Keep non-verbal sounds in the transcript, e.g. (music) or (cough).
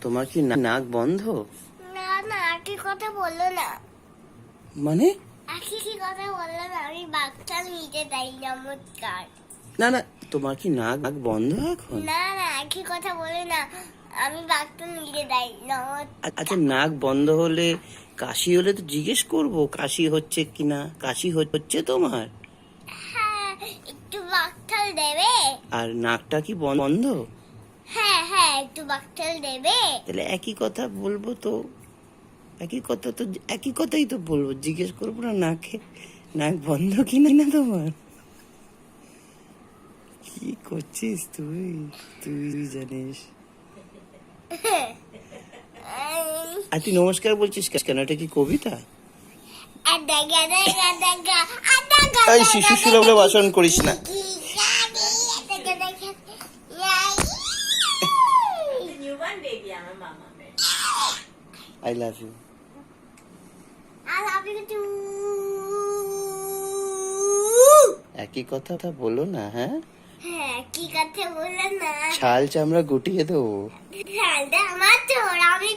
তোমার কি নাক বন্ধ? না না একই কথা বলল না। মানে? একই কি কথা বলল না? আমি বাচ্চা নিতে তাই চমৎকার। না না তোমার কি নাক নাক বন্ধ এখন? না না একই কথা বলে না। আমি বাচ্চা নিতে তাই আ- আচ্ছা নাক বন্ধ হলে কাশি হলে তো জিজ্ঞেস করব কাশি হচ্ছে কিনা? কাশি হচ্ছে তোমার? হ্যাঁ একটু বাচ্চাল দেবে। আর নাকটা কি বন্ধ? একটু বাচ্চাল দেবে? তাহলে একই কথা বলব তো। একই কথা তো একই কথাই তো বলব। জিজ্ঞেস করব না নাকে নাক বন্ধ কিনা না তোমার? কি করছিস তুই? তুই জানিস? (laughs) আর তুই নমস্কার বলছিস কেন? এটা কি কবিতা? শিশু সুলভ বাসন করিস না। One baby, I'm a mama. I love you. I love you too. একই কথা তা বলো না হ্যাঁ হ্যাঁ কি কথা বলো না ছাল চামড়া গুটিয়ে দেবো ছালটা আমার তোর আমি